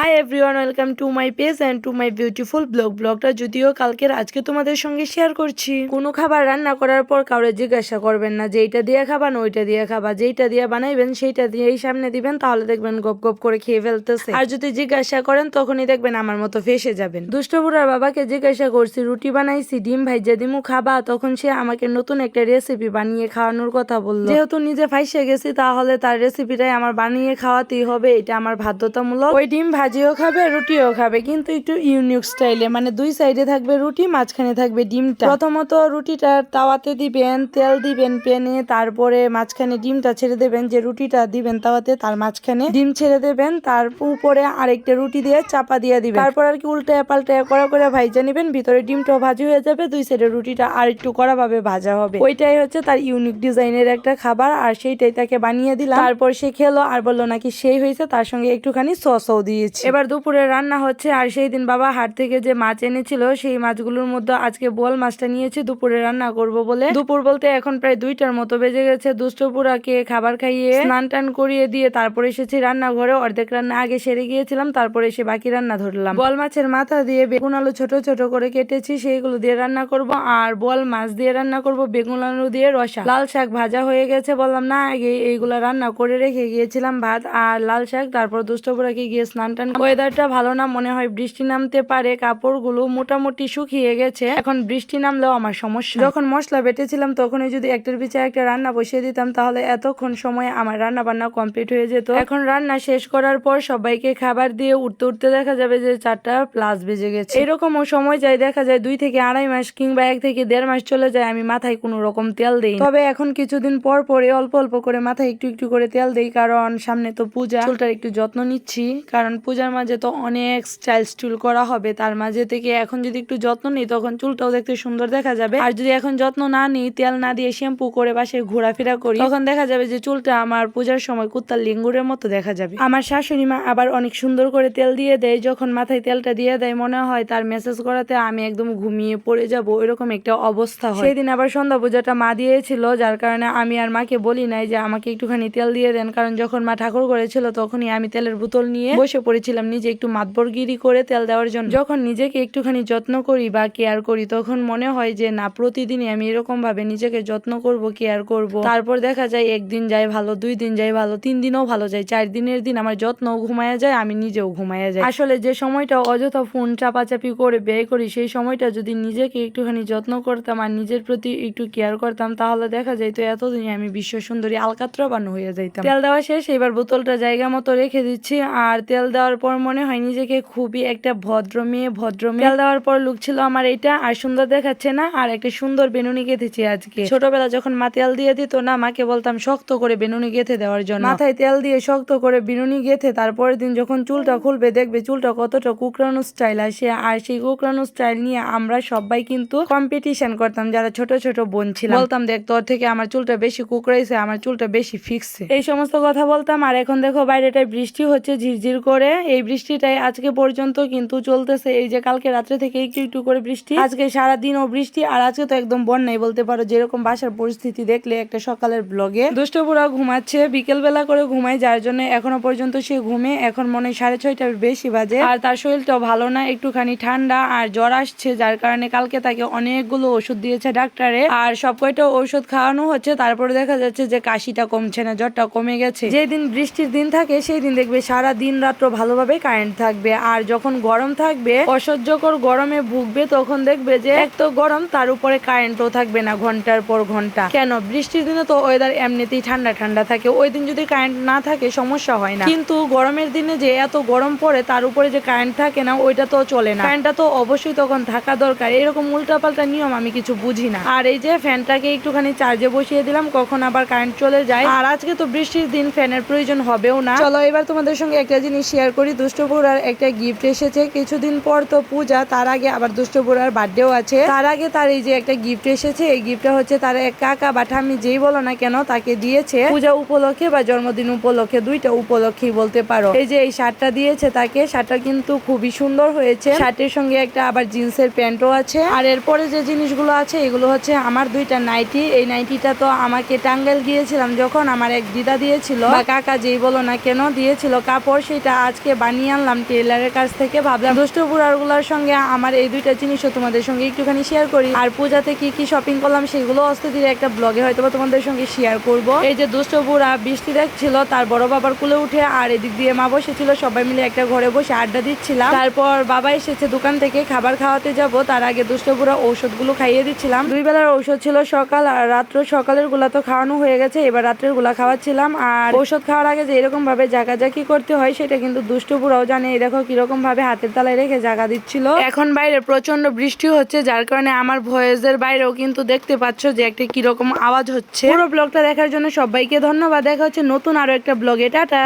Hi everyone welcome to my page and to my beautiful blog ব্লগটা যদিও কালকের, আজকে তোমাদের সঙ্গে শেয়ার করছি। কোনো খাবার রান্না করার পর কাউরে জিজ্ঞাসা করবেন না যে এইটা দিয়ে খাবা না ওইটা দিয়ে খাবা, যেইটা দিয়ে বানাইবেন সেইটা দিয়েই সামনে দিবেন, তাহলে দেখবেন গপ গপ করে খেয়ে ফেলতেছে। আর যদি জিজ্ঞাসা করেন, তখনই দেখবেন আমার মতো ফেসে যাবেন। দুষ্টপুরার বাবাকে জিজ্ঞাসা করছি, রুটি বানাইছি, ডিম ভাইজা দিমু, খাবা? তখন সে আমাকে নতুন একটা রেসিপি বানিয়ে খাওয়ানোর কথা বলল। যেহেতু নিজে ফাইসে গেছি, তাহলে তার রেসিপিটাই আমার বানিয়ে খাওয়াতেই হবে, এটা আমার বাধ্যতামূলক। ওই ডিম ভাজিও খাবে, রুটিও খাবে, কিন্তু একটু ইউনিক স্টাইলে মানে দুই সাইডে থাকবে রুটি, মাঝখানে থাকবে ডিমটা। প্রথমত রুটিটা তাওয়াতে দিবেন, তেল দিবেন পেনে তারপরে মাঝখানে ডিমটা ছেড়ে দেবেন, যে রুটিটা দিবেন তাওয়াতে, তার মাঝখানে ডিম ছেড়ে দেবেন, তার উপরে আরেকটা রুটি দিয়ে চাপা দিয়ে দিবেন। তারপর আর কি উল্টে পাল্টে করা করে ভাইজা নিবেন, ভিতরে ডিমটাও ভাজি হয়ে যাবে, দুই সাইডে রুটিটা আর একটু কড়া ভাবে ভাজা হবে। ওইটাই হচ্ছে তার ইউনিক ডিজাইনের একটা খাবার, আর সেইটাই তাকে বানিয়ে দিলাম। তারপর সে খেলো, আর বলল নাকি সেই হয়েছে, তার সঙ্গে একটুখানি সসও দিয়েছি। এবার দুপুরে রান্না হচ্ছে, আর সেই দিন বাবা হাট থেকে যে মাছ এনেছিল, সেই মাছগুলোর মধ্যে আজকে বোল মাছটা নিয়েছি, দুপুরে রান্না করব বলে। দুপুর বলতে এখন প্রায় দুইটার মতো বেজে গেছে দুষ্টপুরাকে খাবার খাইয়ে স্নান টান করিয়ে দিয়ে তারপরে এসেছি রান্নাঘরে, অর্ধেক রান্না আগে সেরে গিয়েছিলাম, তারপরে এসে বাকি রান্না ধরলাম। বল মাছের মাথা দিয়ে বেগুন আলু ছোট ছোট করে কেটেছি, সেইগুলো দিয়ে রান্না করব, আর বল মাছ দিয়ে রান্না করব বেগুন আলু দিয়ে রসা। লাল শাক ভাজা হয়ে গেছে, বললাম না, আগে এইগুলা রান্না করে রেখে গিয়েছিলাম ভাত, আর লাল শাক, তারপর দুষ্টপুরাকে গিয়ে স্নান টান ওয়েদারটা ভালো না, মনে হয় বৃষ্টি নামতে পারে, কাপড়গুলো মোটামুটি শুকিয়ে গেছে। এখন বৃষ্টি নামলেও আমার সমস্যা। যখন মশলা বেটেছিলাম, তখনই যদি একটার পিছিয়ে একটা রান্না বসিয়ে দিতাম, তাহলে এতক্ষণ সময় আমার রান্না বান্না কমপ্লিট হয়ে যেত। এখন রান্না শেষ করার পর সবাইকে খাবার দিয়ে উঠতে উঠতে দেখা যাবে যে চারটা প্লাস বেজে গেছে। এরকমও সময় যায়, দেখা যায় দুই থেকে আড়াই মাস কিংবা এক থেকে দেড় মাস চলে যায়, আমি মাথায় কোনো রকম তেল দেই তবে এখন কিছুদিন পর পরে অল্প অল্প করে মাথায় একটু একটু করে তেল দেই, কারণ সামনে তো পূজা। চুলটার একটু যত্ন নিচ্ছি, কারণ পূজার মাঝে তো অনেক স্টাইল স্টুল করা হবে। তার মাঝে থেকে এখন যদি একটু যত্ন নিই, তখন চুলটাও দেখতে সুন্দর দেখা যাবে। আর যদি এখন যত্ন না নিই, তেল না দিয়ে শ্যাম্পু করে বাসে ঘোরাফেরা করি, তখন দেখা যাবে যে চুলটা আমার পূজার সময় কুত্তার লিঙ্গুরের মতো দেখা যাবে। আমার শাশুড়ি মা আবার অনেক সুন্দর করে তেল দিয়ে দেয়। যখন মাথায় তেলটা দিয়ে দেয়, মনে হয় তার মেসেজ করাতে আমি একদম ঘুমিয়ে পড়ে যাব। এরকম একটা অবস্থা হয়। সেদিন আবার সন্ধ্যা পূজাটা মা দিয়েছিল, যার কারণে আমি আর মাকে বলি নাই যে আমাকে একটুখানি তেল দিয়ে দেন। কারণ যখন মা ঠাকুর করেছিল, তখনই আমি তেলের বোতল নিয়ে বসে পড়েছিলাম নিজে একটু মাতবরগিরি করে তেল দেওয়ার জন্য। যখন নিজেকে একটুখানি যত্ন করি বা কেয়ার করি, তখন মনে হয় যে, না, প্রতিদিনই আমি এরকম ভাবে নিজেকে যত্ন করব কেয়ার করব। তারপর দেখা যায়, একদিন যায় ভালো, দুই দিন যায় ভালো, তিন দিনও ভালো যায়, চার দিনের দিন আমার যত্ন ঘুমায়া যায়, আমি নিজেও ঘুমায়া যায় আসলে যে সময়টা অযথা ফোন চাপাচাপি করে ব্যয় করি, সেই সময়টা যদি নিজেকে একটুখানি যত্ন করতাম আর নিজের প্রতি একটু কেয়ার করতাম, তাহলে দেখা যাইতো এতদিনে আমি বিশ্ব সুন্দরী আলকাত্রা বানো হয়ে যাইতাম। তেল দেওয়া শেষ, এবার বোতলটা জায়গা মতো রেখে দিচ্ছি, আর তেল দেওয়ার পর মনে হয় নিজেকে খুবই একটা ভদ্র মেয়ে ভদ্র মেয়ে। দেওয়ার পর লুক ছিল আমার এটা আর সুন্দর দেখাচ্ছে না, আর একটা সুন্দর বেনুনি গেঁথেছি আজকে। ছোটবেলা যখন মা তেল দিয়ে দিত না, মাকে বলতাম শক্ত করে বেনুনি গেঁথে দেওয়ার জন্য। মাথায় তেল দিয়ে শক্ত করে বেনুনি গেঁথে তারপরের দিন যখন চুলটা খুলবে, দেখবে চুলটা কতটা কুকরানো স্টাইল আসে। আর সেই কুকরানো স্টাইল নিয়ে আমরা সবাই কিন্তু কম্পিটিশন করতাম, যারা ছোট ছোট বোন ছিল বলতাম, দেখ, তোর থেকে আমার চুলটা বেশি কুকরাইছে, আমার চুলটা বেশি ফিক্সে এই সমস্ত কথা বলতাম, আর এখন দেখো বাইরেটায় বৃষ্টি হচ্ছে, ঝিরঝির করে। এই বৃষ্টিটাই আজকে পর্যন্ত কিন্তু চলতেছে। এই যে কালকে রাত্রে থেকে একটু একটু করে বৃষ্টি। আজকে সারা ও বৃষ্টি আর আজকে তো একদম বন্যাই বলতে পারো। যেরকম বাসার পরিস্থিতি দেখলে একটা সকালের ব্লগে দুষ্টপুরা ঘুমাচ্ছে বিকেল বেলা করে ঘুমায়, যার জন্য এখনও পর্যন্ত সে ঘুমে। এখন মনে সাড়ে ছয়টার বেশি বাজে। আর তার শরীরটাও ভালো না, একটুখানি ঠান্ডা আর জ্বর আসছে, যার কারণে কালকে তাকে অনেকগুলো ওষুধ দিয়েছে ডাক্তারে। আর সব কয়টা ওষুধ খাওয়ানো হচ্ছে, তারপরে দেখা যাচ্ছে যে কাশিটা কমছে না, জ্বরটা কমে গেছে। যেদিন বৃষ্টির দিন থাকে, সেই দিন দেখবে সারা দিন রাত্র ভালোভাবে কারেন্ট থাকবে। আর যখন গরম থাকবে, অসহ্যকর গরমে ভুগবে, তখন দেখবে যে এক তো গরম, তার উপরে কারেন্টও থাকবে না ঘণ্টার পর ঘণ্টা। কেন? বৃষ্টির দিনে তো ওয়েদার এমনিতেই ঠান্ডা ঠান্ডা থাকে। ওই দিন যদি কারেন্ট না থাকে, সমস্যা হয় না। কিন্তু গরমের দিনে যে এত গরম পড়ে, তার উপরে যে কারেন্ট থাকে না, ওইটা তো চলে না। কারেন্টটা তো অবশ্যই তখন থাকা দরকার। এরকম উল্টাপাল্টা নিয়ম আমি কিছু বুঝি না। আর এই যে ফ্যানটাকে একটুখানি চার্জে বসিয়ে দিলাম, কখন আবার কারেন্ট চলে যায়। আর আজকে তো বৃষ্টির দিন ফ্যানের প্রয়োজন হবেও না। চলো এবার তোমাদের সঙ্গে একটা জিনিস শেয়ার করি দুষ্টপুরার একটা গিফট এসেছে। কিছুদিন পর তো পূজা, তার আগে আবার দুষ্টপুরার বার্থডেও আছে। তার আগে তার এই যে একটা গিফট এসেছে, এই গিফটটা হচ্ছে তার এক কাকা বা ঠাম্মি যেই বলো না কেন তাকে দিয়েছে। পূজা উপলক্ষে বা জন্মদিন উপলক্ষে দুইটা উপলক্ষেই বলতে পারো। এই যে এই শার্টটা দিয়েছে তাকে, শার্টটা কিন্তু খুবই সুন্দর হয়েছে। শার্টের সঙ্গে একটা আবার জিন্সের প্যান্টও আছে। আর এরপরে যে জিনিসগুলো আছে, এগুলো হচ্ছে আমার দুইটা নাইটি। এই নাইটিটা তো আমাকে টাঙ্গাইল গিয়েছিলাম যখন আমার এক দিদা দিয়েছিল। কাকা যেই বলো না কেন দিয়েছিল কাপড়, সেটা আজকে আজকে বানিয়ে আনলাম টেলারের কাছ থেকে। ভাবলাম দুষ্ট বুড়াগুলোর সঙ্গে আমার এই দুইটা জিনিসও তোমাদের সঙ্গে একটুখানি শেয়ার করি। আর পূজাতে কি কি শপিং করলাম সেগুলো অস্তে ধীরে একটা ব্লগে হয়তো তোমাদের সঙ্গে শেয়ার করব। এই যে দুষ্ট বুড়া বৃষ্টি দেখছিল, তার বড় বাবার কুলে উঠে আর এদিক দিয়ে মা বসেছিল, সবাই মিলে একটা ঘরে বসে আড্ডা দিচ্ছিলাম। তারপর বাবা এসেছে দোকান থেকে, খাবার খাওয়াতে যাব। তার আগে দুষ্ট বুড়া ঔষধগুলো খাইয়ে দিচ্ছিলাম। দুই বেলার ঔষধ ছিল সকাল আর রাত্র সকালেরগুলা তো খাওয়ানো হয়ে গেছে, এবার রাত্রেরগুলা খাওয়াচ্ছিলাম। আর ঔষধ খাওয়ার আগে যে এরকম ভাবে জাগাজাকি করতে হয়, সেটা কিন্তু দুষ্ট বুড়াও জানে এই দেখো কীরকম ভাবে হাতের তালায় রেখে জায়গা দিচ্ছিল। এখন বাইরে প্রচণ্ড বৃষ্টি হচ্ছে যার কারণে আমার ভয়েসের বাইরেও কিন্তু দেখতে পাচ্ছ যে একটা কীরকম আওয়াজ হচ্ছে। পুরো ব্লগটা দেখার জন্য সবাইকে ধন্যবাদ দেখা হচ্ছে নতুন আরও একটা ব্লগে টাটা।